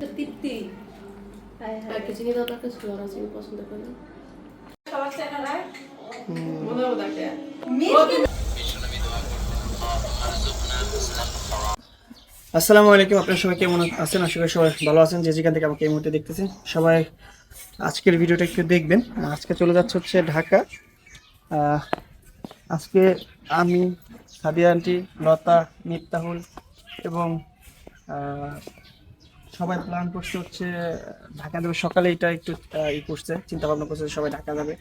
তৃপ্তি। হায় হায়। এক চিনি দাও তাকে আছে আমি পছন্দ করি না। মনে হবে তাকে। আসসালামু আলাইকুম আপনারা সবাই কেমন আছেন? আশা করি সবাই ভালো আছেন। যে যেখান থেকে আমাকে এই মুহূর্তে দেখতেছেন সবাই আজকের ভিডিওটা একটু দেখবেন। আজকে চলে যাচ্ছে হচ্ছে ঢাকা। আজকে আমি সাদিয়া আন্টি লতা মিফতাহুল এবং আহ, সবাই প্ল্যান করছে হচ্ছে, ঢাকা যাবে সকালে, এটা একটু ই করছে চিন্তা ভাবনা করছে সবাই ঢাকা যাবে।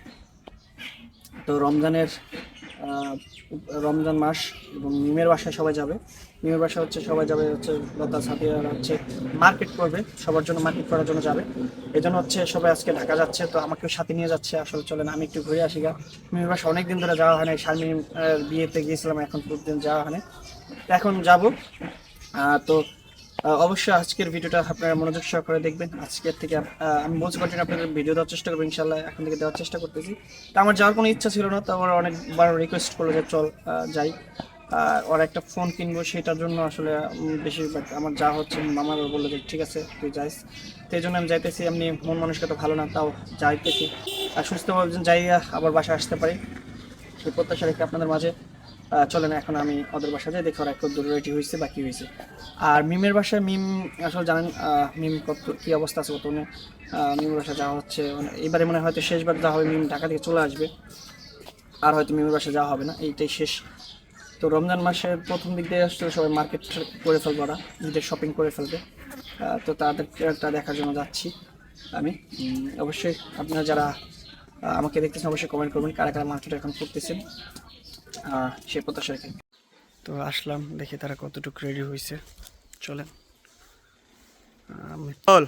তো রমজানের রমজান মাস এবং মিমের বাসায় সবাই যাবে। মিমের বাসায় হচ্ছে সবাই যাবে হচ্ছে লতা সাথীরা হচ্ছে মার্কেট করবে, সবার জন্য মার্কেট করার জন্য যাবে। এই জন্য হচ্ছে সবাই আজকে ঢাকা যাচ্ছে, তো আমাকেও সাথে নিয়ে যাচ্ছে, আসলে চলেন, আমি একটু ঘুরে আসি গা। মিমের বাসা অনেকদিন ধরে যাওয়া হয় না শারমিন বিয়েতে গিয়েছিলাম, এখন প্রতিদিন যাওয়া হয় না এখন যাব তো অবশ্যই আজকের ভিডিওটা আপনারা মনোযোগ সহকারে দেখবেন। আজকের থেকে আমি বলছি কন্টিনিউ আপনাদের ভিডিও দেওয়ার চেষ্টা করব ইনশাল্লাহ এখন থেকে দেওয়ার চেষ্টা করতেছি। তো আমার যাওয়ার কোনো ইচ্ছা ছিল না, তো আমার অনেকবার রিকোয়েস্ট করল যে চল যাই। আর ওর একটা ফোন কিনবো, সেটার জন্য আসলে বেশিরভাগ আমার যা হচ্ছে, মামার বলল যে, ঠিক আছে, তুই যাইস। এই জন্য আমি যাইতেছি, এমনি মন মানুষকে তো ভালো না, তাও যাইতেছি। আর সুস্থভাবে যাই আবার বাসায় আসতে পারি, সেই প্রত্যাশা রেখে আপনাদের মাঝে চলেন এখন আমি ওদের বাসায় যাই, দেখি ওরা একটু দূরে রেডি হয়েছে, বাকি হয়েছে। আর মিমের বাসায় মিম, আসলে জানেন মিম কত, কী অবস্থা আছে কত মিমের বাসায় যাওয়া হচ্ছে মানে এবারে মনে হয়তো শেষবার যাওয়া হবে, মিম ঢাকা থেকে চলে আসবে। আর হয়তো মিমের বাসায় যাওয়া হবে না, এইটাই শেষ। তো রমজান মাসের প্রথম দিক দিয়ে আসলে সবাই মার্কেট করে ফেলব ওরা, ঈদের শপিং করে ফেলবে। তো তাদেরটা দেখার জন্য যাচ্ছি আমি। অবশ্যই আপনারা যারা আমাকে দেখতেছেন, অবশ্যই কমেন্ট করবেন, কারা কারা মার্কেট এখন করতেছেন। সে প্রত্যাশা রেখে। তো আসলাম, দেখি তারা কতটুকু রেডি হয়েছে চলেন। চল।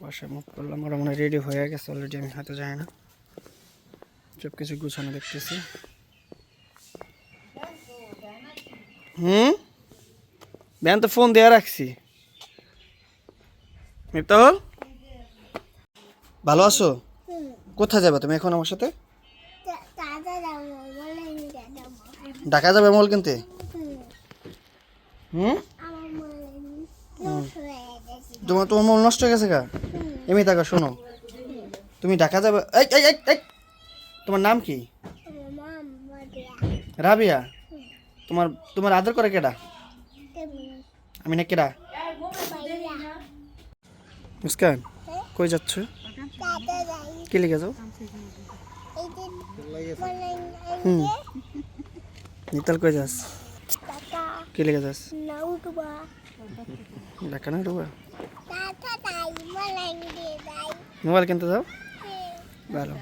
বাসায় মুখ করলাম ওরা মনে রেডি হয়ে গেছে অলরেডি আমি হয়তো যাই না। সব কিছু গুছানো দেখতেছি। হুম? ব্যান তো ফোন দেয়া রাখছি। মিফতাহুল? ভালো আছো? কোথায় যাবে তুমি এখন আমার সাথে? ঢাকা যাবে মল কিনতে? হুম? তোমার তোমার মল নষ্ট হয়ে গেছে গা? এমনি থাকা শোনো। তুমি ঢাকা যাবে এই এই এই, এই। তোমার নাম কি? রাবিয়া। তোমার তোমার আদর করে কেডা? আমি না কেডা? মুস্কান কই যাচ্ছ? কি লিখে যাও? হুম। নিতাল কই যাস? কি লেগে যাস? ডাকা না ডুবা মোবাইল কিনতে যাও? ভালো।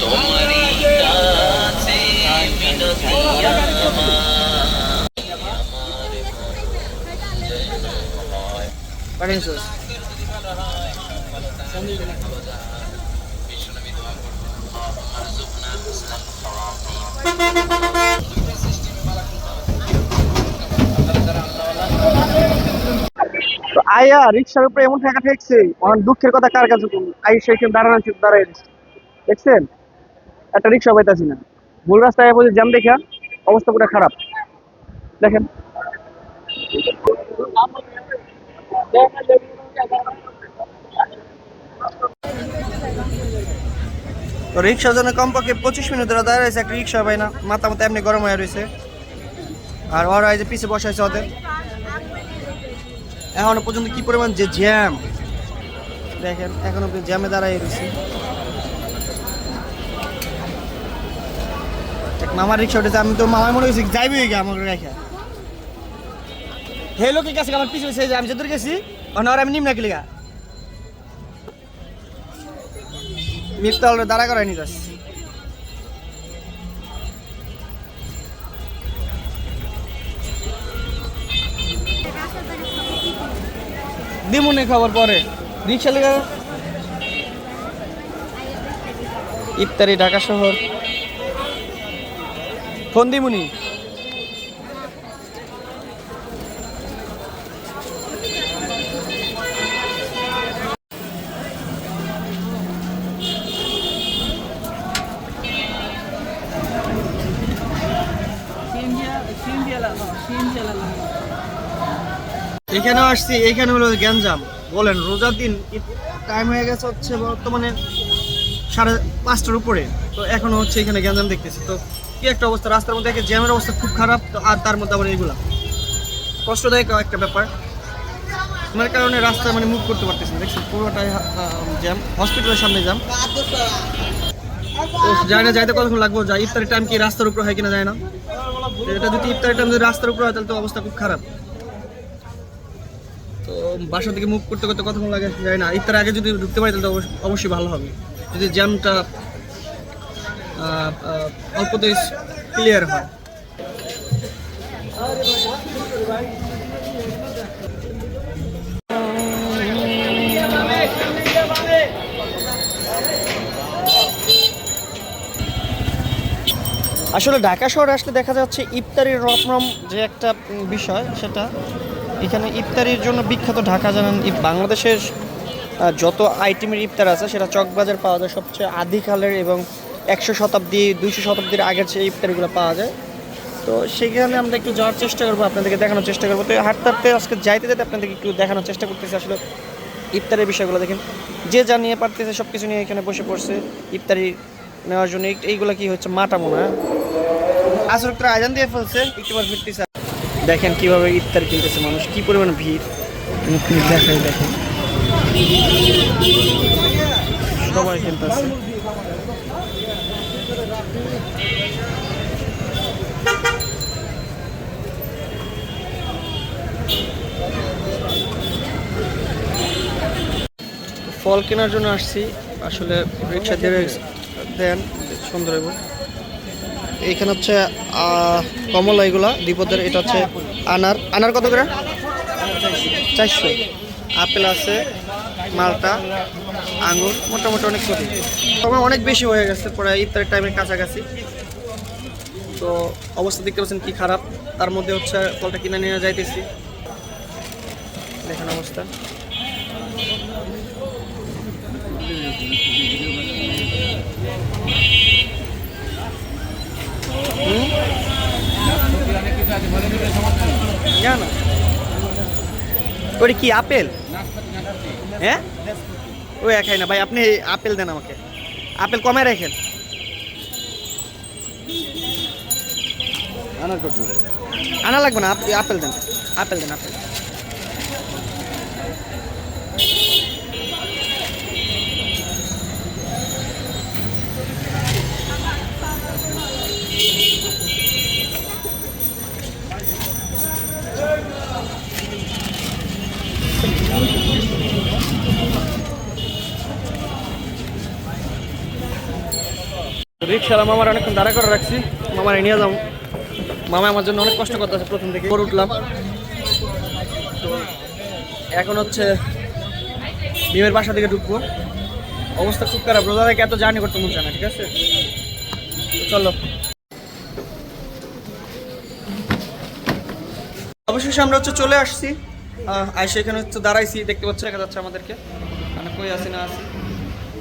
তোমারই কাছে মিনতি পাঠিয়েছিস তো আয়া, রিক্সার উপরে এমন টাকা ঠেকছে। অনেক দুঃখের কথা কার কাছে আই সেখানে দাঁড়ানো দাঁড়াই দেখছেন? একটা রিক্সা পাইতাছি না। ভুল রাস্তায় বলছে জ্যাম দেখা, অবস্থা পুরো খারাপ। দেখেন। তো রিক্সার জন্য কমপক্ষে পঁচিশ মিনিট ধরে দাঁড়িয়ে রয়েছে একটা রিক্সা পাই না, মাথা মতো এমনি গরম হয়ে রয়েছে। আর ওরা এই যে পিছে বসা হয়েছে ওদের। এখনও পর্যন্ত কি পরিমাণ যে জ্যাম, দেখেন, এখন অব্দি জ্যামে দাঁড়াই রয়েছে। মামার রিক্সা উঠেছে, আমি তো মামার মনে হয়েছি যাইবি গিয়ে আমার রেখা। হে, লোকের কাছে আমার পিছু পিছু আমি যত গেছি অনার আমি নিম্ন মিথ্যা হলে দাঁড়া করাই নিতাস। দিমুনে খাবার পরে। রিক্সা লেগে ইফতারি ঢাকা শহর। ফোন দিমুনি? এখানে আসছি, এখানে হলো গ্যাঞ্জাম। বলেন, রোজার দিন টাইম হয়ে গেছে হচ্ছে বর্তমানে সাড়ে পাঁচটার উপরে। তো এখনও হচ্ছে এখানে গ্যাঞ্জাম দেখতেছি। তো কি একটা অবস্থা, রাস্তার মধ্যে জ্যামের অবস্থা খুব খারাপ, তো আর তার মধ্যে আবার এইগুলা। কষ্টদায়ক একটা ব্যাপার। তোমার কারণে রাস্তা মানে মুভ করতে পারতেছি না। দেখছি পুরোটাই জ্যাম। হসপিটালের সামনে জ্যাম। যায় না যাইতে কতক্ষণ লাগবো? যা ইফতারের টাইম কি রাস্তার উপর হয় কিনা যায় না। এটা যদি ইফতারের টাইম যদি রাস্তার উপর হয়, তাহলে তো অবস্থা খুব খারাপ। তো বাসা থেকে মুভ করতে করতে কতক্ষণ লাগে যায় না। ইফতার আগে যদি ঢুকতে পারি তাহলে অবশ্য- অবশ্যই ভালো হবে। যদি জ্যামটা অল্পতেই ক্লিয়ার হয়। আসলে ঢাকা শহরে আসলে দেখা যাচ্ছে ইফতারির রমরম যে একটা বিষয়, সেটা এখানে ইফতারির জন্য বিখ্যাত ঢাকা জানেন বাংলাদেশের যত আইটেমের ইফতার আছে, সেটা চকবাজার পাওয়া যায় সবচেয়ে আদিকালের এবং একশো শতাব্দী, দুইশো শতাব্দীর আগের যে ইফতারিগুলো পাওয়া যায়। তো সেখানে আমরা একটু যাওয়ার চেষ্টা করব, আপনাদেরকে দেখানোর চেষ্টা করব। তো হাঁটতে হাঁটতে আজকে যাইতে যেতে আপনাদেরকে একটু দেখানোর চেষ্টা করতেছি আসলে ইফতারের বিষয়গুলো। দেখেন, যে যা নিয়ে পারতেছে সব কিছু নিয়ে এখানে বসে পড়ছে ইফতারি নেওয়ার জন্য। এইগুলো কি হচ্ছে, মাটা মনে হয়? আসর আজান দিয়ে ফেলছে, একটু ফিরতেছে। দেখেন কীভাবে ইফতার কিনতেছে মানুষ কি পরিমাণ ভিড়? দেখেন দেখেন। সবাই কিনতেছে। ফল কেনার জন্য আসছি। আসলে রিক্সা দিয়ে দেন সুন্দর এবং এইখানে হচ্ছে কমলা এগুলা দ্বিপদের এটা হচ্ছে আনার। আনার কত করে? চারশো। আপেল আছে, মালটা আঙুর মোটামুটি অনেক করি সময় অনেক বেশি হয়ে গেছে, প্রায় ইফতারের টাইমের কাছাকাছি। তো অবস্থা দেখতে পাচ্ছেন কি খারাপ। তার মধ্যে হচ্ছে ফলটা কিনে নিয়ে যাইতেছি। দেখেন অবস্থা। জানো ওটা কি আপেল? হ্যাঁ? ও খাই না ভাই আপনি আপেল দেন আমাকে। আপেল কমে রাখেন। আনা লাগবে না আপেল দেন আপেল দেন আপেল রিক্সালা মামার অনেকক্ষণ দাঁড়া করে রাখছি। মামার নিয়ে যাব মামা আমার জন্য অনেক কষ্ট করতেছে প্রথম থেকে। করে উঠলাম। তো এখন হচ্ছে ডিমের বাসা দিকে ঢুকবো। অবস্থা খুব খারাপ। রোজা থেকে এত জার্নি করতে মন না, ঠিক আছে? চলো। অবশেষে আমরা হচ্ছে চলে আসছি। আইসা এখানে হচ্ছে দাঁড়াইছি। দেখতে পাচ্ছি দেখা যাচ্ছে আমাদেরকে। মানে কই আছি না আছি।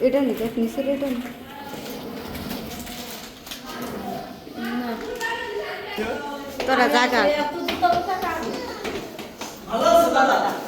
এটা নি দেখ নিচের এটা নি তোরা জাগা ভালো দাদা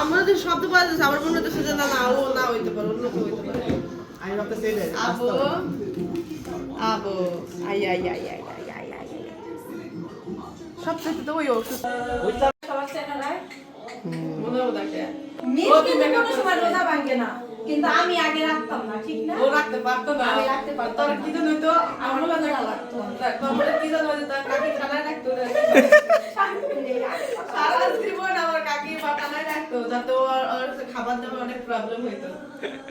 আমরা তো শব্দ পাওয়া যাচ্ছে আমার মনে হচ্ছে যে না না ও না হইতে পারে অন্য কেউ হইতে পারে। আমি ভাবতেছি আবো। আবো। আই আই আই আই আই আই আই সবচেয়ে তো ওই অসুস্থ মনে হতো মেকআপ সময় রোজা ভাঙে না। কিন্তু আমি আগে রাখতাম না ঠিক না? ও রাখতে পারতো না। আমি রাখতে পারতাম তোর কি জানো তো আমার আমার মনে রোজা লাগতো। তোর কি জানো যে তার কাকি খানায় রাখতো না সারা জীবন আমার কাকি বা খানায় রাখতো যাতে ওর খাবার দাবার অনেক প্রবলেম হইতো।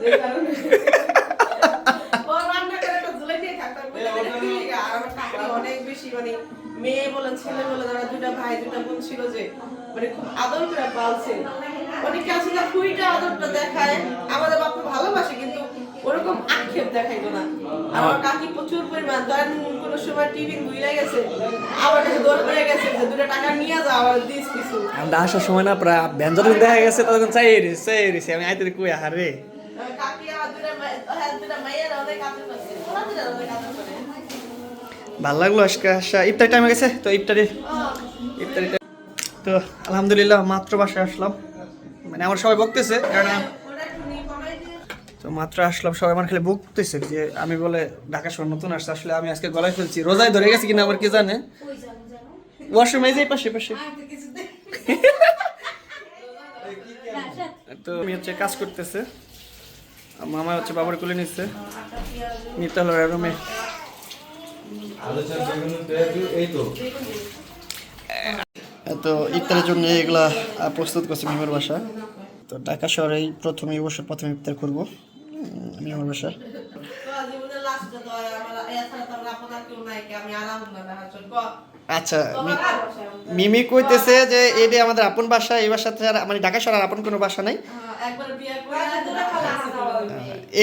এই কারণে। আর আমার অনেক বেশি মানে মেয়ে বলেন ছেলে বলে তারা দুটা ভাই দুটা বোন ছিল যে মানে খুব আদর করে পালছে। অনেকে আছে না আদরটা দেখায় আমাদের বাপু ভালোবাসে কিন্তু ওরকম আক্ষেপ দেখাইতো না। আমার কাকি প্রচুর পরিমাণ ধরেন কোনো সময় টিভি ভুলে গেছে আমার কাছে দৌড় পড়ে গেছে যে দুটো টাকা নিয়ে যাও আবার দিস কিছু। আমরা আসার সময় না প্রায় ব্যঞ্জন দেখা গেছে তখন চাই চাই আমি আইতে কই হারে আমার কাকি আমার দুটা মাই- হ্যাঁ দুটা মাইয়ের অনেক আদর করছে ওরা দুটা অনেক আদর করে ভালো লাগল আজকে আসা। ইফতারি টাইম গেছে, তো ইফতারি ইফতারি তো আলহামদুলিল্লাহ মাত্র বাসায় আসলাম। মানে আমার সবাই বকতেছে কারণ তো মাত্র আসলাম, সবাই আমার খালি বকতেছে যে আমি বলে ঢাকা শহর নতুন আসছে। আসলে আমি আজকে গলায় ফেলছি। রোজায় ধরে গেছি কিনা আমার কি জানে? ওয়াশরুম এই যে পাশে পাশে। তো আমি হচ্ছে কাজ করতেছে। মামা হচ্ছে বাবার কোলে নিচ্ছে নিতে হলো রুমে আলোচনা বেগুন পেঁয়াজু এই তো। তো ইফতারের জন্য এগুলা প্রস্তুত করছে মিমের বাসা। তো ঢাকা শহরেই প্রথম এই বছর প্রথম ইফতার করব উম, মিমের বাসা। আচ্ছা মি- মিমি কইতেছে যে এটা আমাদের আপন বাসা এই বাসাতে আর মানে ঢাকা শহর আর আপন কোনো বাসা নাই।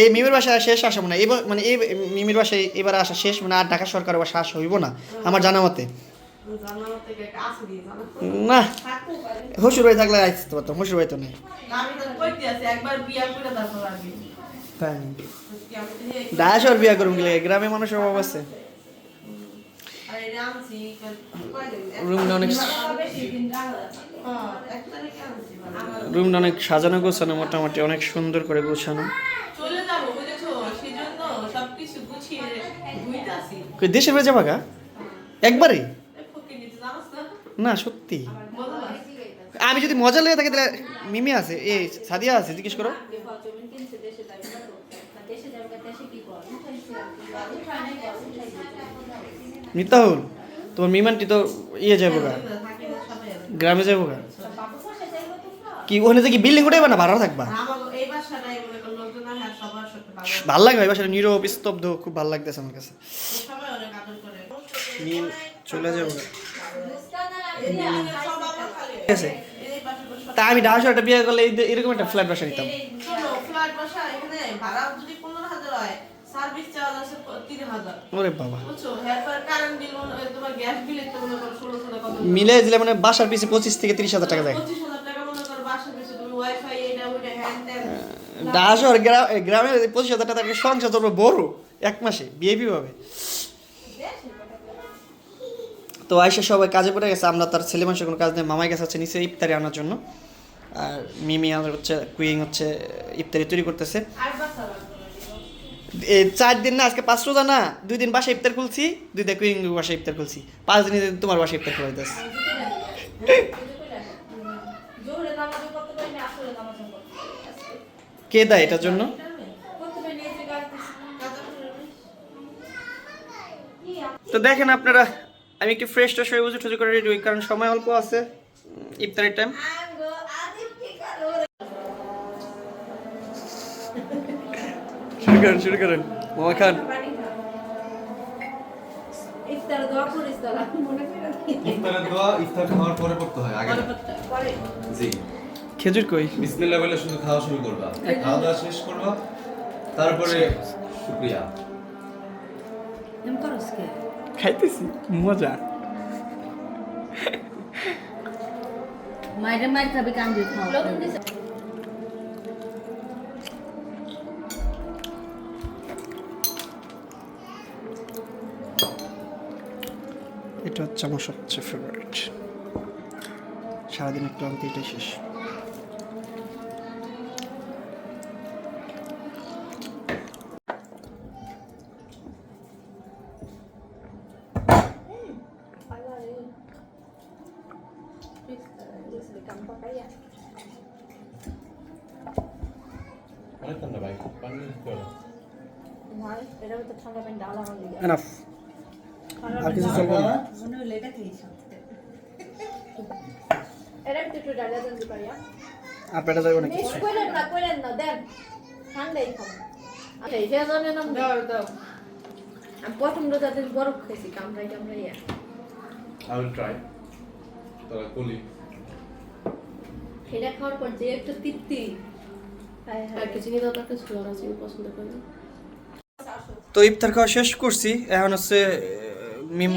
এই মিমের বাসায় শেষ আসা মনে এবার মানে এই মিমের বাসায় এবার আসা শেষ মানে আর ঢাকা সরকার বাসা আসা হইব না, আমার জানা মতে। না হসুর ভাই থাকলে আসতে পারতাম হসুর ভাই তো নেই। তাই ডায়াসর বিয়া করুন গ্রামে মানুষের অভাব আছে। হ্যাঁ। রুমটা অনেক সাজানো গোছানো মোটামুটি অনেক সুন্দর করে গোছানো। দেশের বেড়ে যাবা গা একবারে না সত্যি। আমি যদি মজা লেগে থাকি তাহলে মিমি আছে এ সাদিয়া আছে জিজ্ঞেস করো। মিতাহুল তোমার মিমানটি তো ইয়ে যাব গা। গ্রামে যাব গা। কি, ওখানে কি বিল্ডিং উঠে না ভাড়া থাকবা? ভালো লাগে ভাই, বাসাটা নীরব, স্তব্ধ, খুব ভালো লাগতেছে আমার কাছে। চলে যাব ঠিক আছে। তা আমি ঢাকা একটা বিয়ে করলে এরকম একটা ফ্ল্যাট বাসা নিতাম। ফ্ল্যাট বাসা এখানে ভাড়া যদি পনেরো হাজার হয় সার্ভিস চার্জ আছে তিন হাজার। ওরে বাবা। বুঝছ? হ্যাঁ কারেন্ট বিল তোমার গ্যাস বিল তো মনে করো ষোলো ষোলো কত মিলে দিলে মানে বাসার পিছিয়ে পঁচিশ থেকে তিরিশ হাজার টাকা যায় পঁচিশ হাজার টাকা মনে করো বাসা পিছু তুমি ওয়াইফাই এটা ওইটা হ্যান্ড গ্রামে পঁচিশ হাজার টাকা সংসার চলবে বড় এক মাসে পাবে। তো সবাই কাজে পড়ে গেছে আমরা তার ছেলে মানুষের কোনো কাজ নেই মামাই গেছে হচ্ছে নিচে ইফতারি আনার জন্য। আর মিমি আমাদের হচ্ছে কুইং হচ্ছে ইফতারি তৈরি করতেছে। চার দিন না, আজকে পাঁচ রোজা না, দুই দিন বাসা ইফতার খুলছি, দুই দিন কুইং বাসা ইফতার খুলছি, পাঁচ দিন তোমার বাসা ইফতার করে দিস। কে দেয় এটার জন্য তো দেখেন আপনারা, আমি একটু ফ্রেশ ট্রেশ হয়ে উজু টুজু করে রেডি কারণ সময় অল্প আছে ইফতারের টাইম শুরু করেন শুরু করেন। মামা খান। মনে। ইফতারের দোয়া ইফতার খাওয়ার পরে পড়তে হয় আগে। জি। খেজুর কই? বিসমিল্লাহ বলে শুধু খাওয়া শুরু করবা। খাওয়া দাওয়া শেষ করবা তারপরে শুকরিয়া? খাইতেছি মজা। মায়ের মায়ের খাবে কান্দে খাও লবণ হচ্ছে আমার সবচেয়ে ফেভারিট সারাদিন একটু আমি এটাই শেষ। অনেক আর কিছু চলবে না? আর পেটা যাবে নাকি মিক্স কইলেন না, কইলেন না, দেন। ঠান্ডাই খাব। আচ্ছা, এটা জানেন না? দাও দাও আমি প্রথম রোজা দিন বরফ খাইছি কামড়াই কামড়াইয়া আই উইল ট্রাই তাহলে কলি এটা খাওয়ার পর যে একটু তৃপ্তি আর কিছু কি দরকার ছিল না পছন্দ করি তো ইফতার খাওয়া শেষ করছি এখন হচ্ছে মিম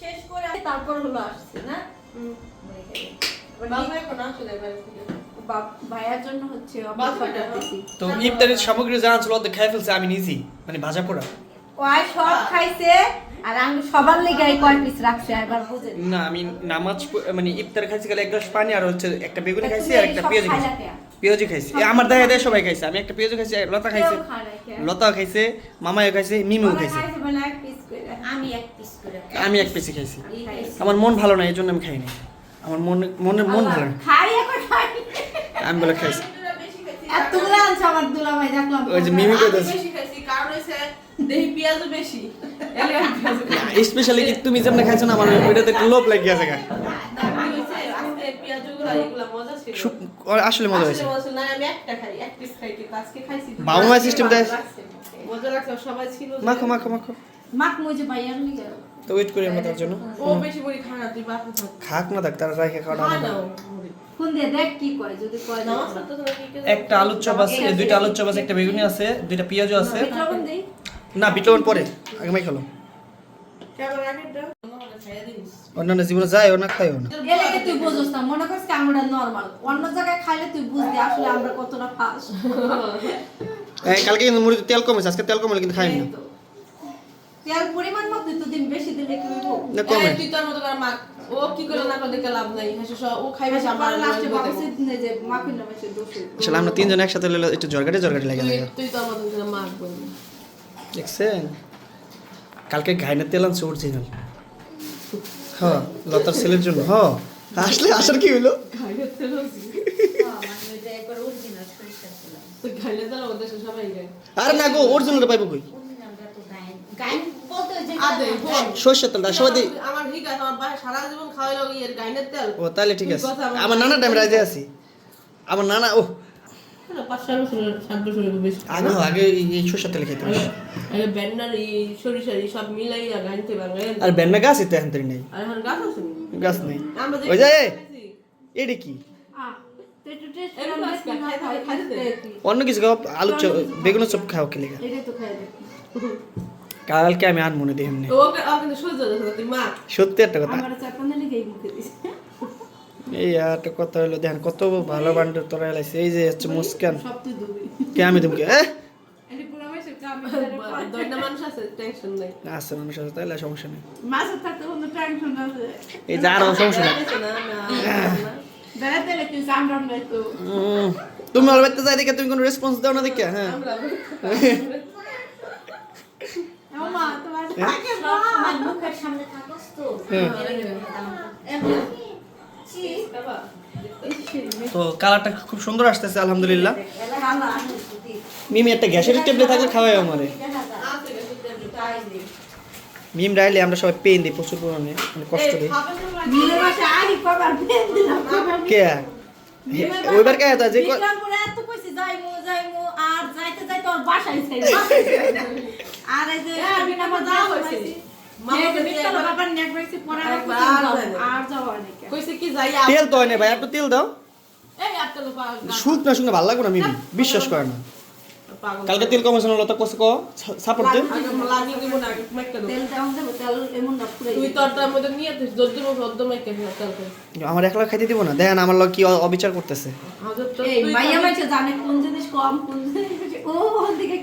শেষ করে আমি তারপর হলো আসছি না। তো ইফতারের সামগ্রী যা খাই ফেলছে আমি নিজেই। মানে ভাজা পোড়া। ওই সব খাইছে আর আমি সবার লেগে কয় পিস রাখছে এবার বুঝেন না। আমি নামাজ মানে ইফতার খাইছি গেলে এক গ্লাস পানি আর হচ্ছে একটা বেগুনি খাইছি আর একটা পেঁয়াজি খাইছি। খাইলা পেঁয়াজি খাইছি। আমার দেখা দেয় সবাই খাইছে। আমি একটা পেঁয়াজি খাইছি লতা খাইছে? লতা খাইছে মামাও খাইছে মিমিও খাইছে। আমি এক আমি এক পিসি খাইছি। আমার মন ভালো না এই জন্য আমি খাইনি আমার মন মনে মন ভালো না খাই এখন খাই। আমি বলে খাইছি। ওই যে মিমি। স্পেশালি কি তুমি যেমন খাইছো না আমার ওইটাতে একটু লোভ লাগিয়ে আছে আসলে মজা হয়েছে। বাবা মা দেয়। মাখো মাখো মাখো। মাক মুজে ভাইয়ার তো ওয়েট করি আমরা তার জন্য। ও বেশি বড়ি খায় না, তুই বাপে। খাক না থাক তারা রাখে আমাদের। না ফোন দিয়ে দেখ কি কয় যদি কয় নামাজ পড়তে তো নাকি কেউ- একটা আলুর চপ আছে দুইটা আলুর চপ আছে একটা বেগুনি আছে দুইটা পেঁয়াজও আছে। না বিটলন পরে আগে মাই খেলো। অন্যান্য জীবনে যায় না খাইও না। তুই বুঝছ না মনে করছিস আমরা নরমাল অন্য জায়গায় খাইলে তুই বুঝবি আসলে আমরা কতটা ফাস এই, কালকে কিন্তু মুড়িতে তেল কমেছে আজকে তেল কমলে কিন্তু খাই না। তেল পরিমাণ মতো তুই দিন বেশি দিলে কি হইব না কমে তুই তোর মতো করে মাখ। ও কি করে না করে দেখে লাভ নাই হেসে সব- ও খাইবে আমার লাস্টে দেখো। যে মাখিন না বেশি দোষ। আসলে আমরা তিনজন একসাথে হলে একটু জরগাটে জরগাটে লেগে তুই- লাগে তুই তোর মতন করে মাখ। দেখছেন কালকে গাইনের তেল আনছে অরিজিনাল হ্যাঁ লতার ছেলের জন্য হ আসলে আসার কি তেল হচ্ছে। মানে। তো। আরে না গো অরিজিনালটা পাইবো কই তো গায়েন। গায়েন বলতে ওই যে আদে, বোন। সরষের তেলটা সবাই দিই আমার ঠিক আছে আমার বাসায় সারা জীবন খাওয়াইলো ইয়ের গাইনের তেল। ও তাহলে ঠিক আছে। আমার নানা টাইম রাজে আছি। আমার নানা ও। আগে আগে এই- এই সরষের তেল খেতে আর গাছ এতে এখন নেই। গাছ ওই যে এটা কি দে। অন্য কিছু খাও আলু চপ বেগুনের চপ খাও কি কালকে আমি আর মনে দিই এমনি। সত্যি একটা কথা। এই একটা কথা হলো দেখেন কত ভালো বান্ডের তোরা এলাইছে। এই যে হচ্ছে মুস্কান। কে আমি তুমি মানুষ আছে টেনশন মানুষ আছে তাহলে সমস্যা নেই। কোনো এই সমস্যা তুমি যাই দেখে তুমি কোনো রেসপন্স দাও না দেখে হ্যাঁ আমরা- থাকে না। আমার মুখের সামনে থাকস তো হ্যাঁ। এমন। চি বাবা, তো কালারটা খুব সুন্দর আসতেছে আলহামদুলিল্লাহ। মিমি একটা গ্যাসের টেবলেট থাকলে খাওয়াই আমারে। মিম রাইলে আমরা সবাই পেন দিই প্রচুর পরিমাণে মানে কষ্ট দিই। কে? ওইবার কে? যে আর এই যে হ্যাঁ, তেল তো হয় না ভাই একটু তেল দাও। শুকনা ভালো লাগবে না মিমি? বিশ্বাস করে না। কালকে তেল কমেছে না লতা কষে ক সাপোর্ট দে। দিব না আগে মাইকা দাও তেল দেওয়া দেবো তেল এমন না পুরো তুই তোরটার মধ্যে নিয়ে তুই জলদি মতো অর্ধ মাইকা দিও কালকে আমার একলা খাইতে দিব না। দেখেন আমার লোক কি অবিচার করতেছে। হাজার এই মাইয়া মাইছে জানে কোন জিনিস কম কোন জিনিস ও দিকে